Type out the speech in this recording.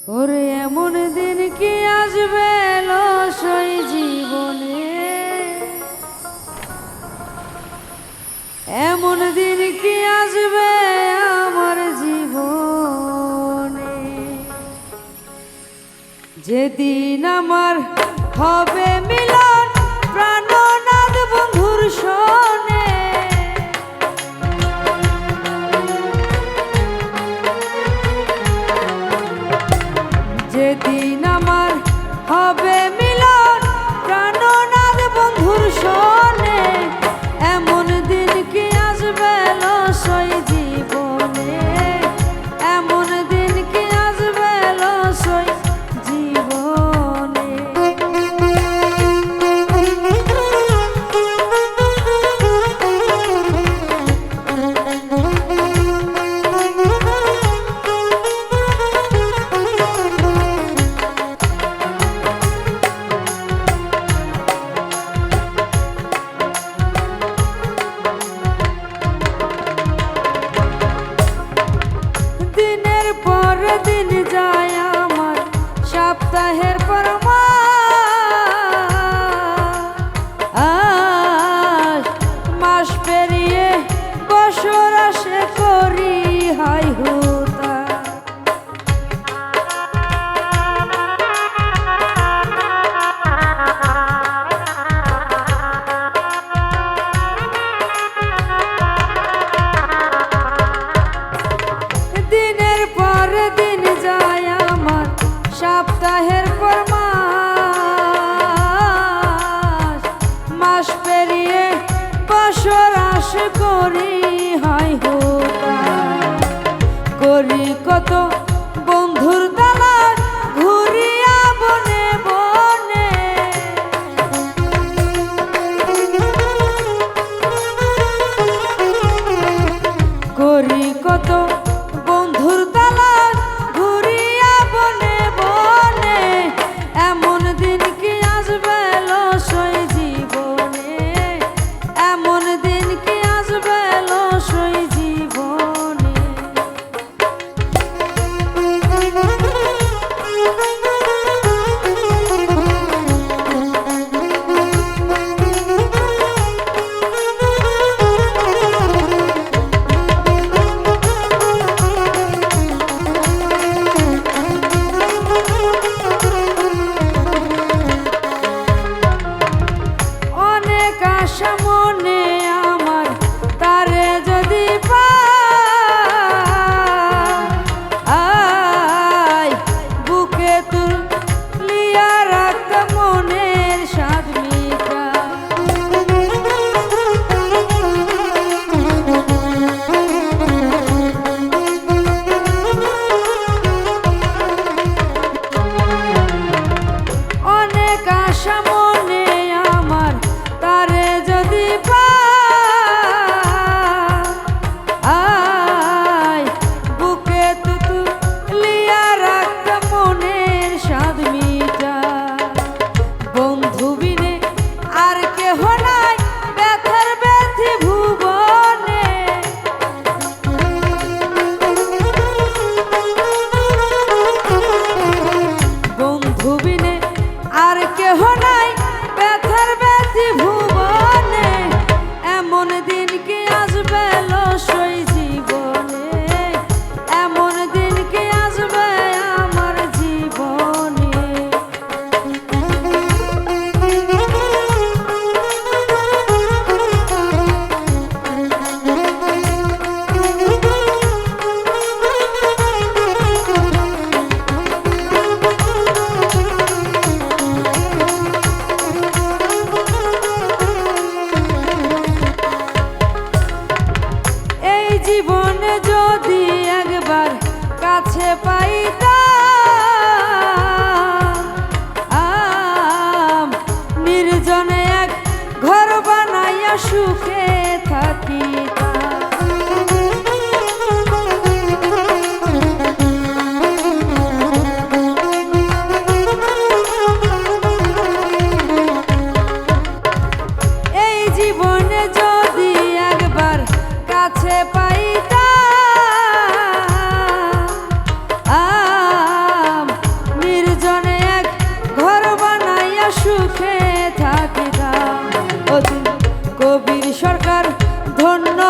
ওরে এমন দিন কি আসবে লসই জীবনে? এমন দিন কি আসবে আমার জীবনে? যেদিন আমার হবে মিলন দিনের পর দিন যায় সপ্তাহের পর মাস মাস পেরিয়ে বছর আশ করি হয় হোতা করি কত বন্ধুর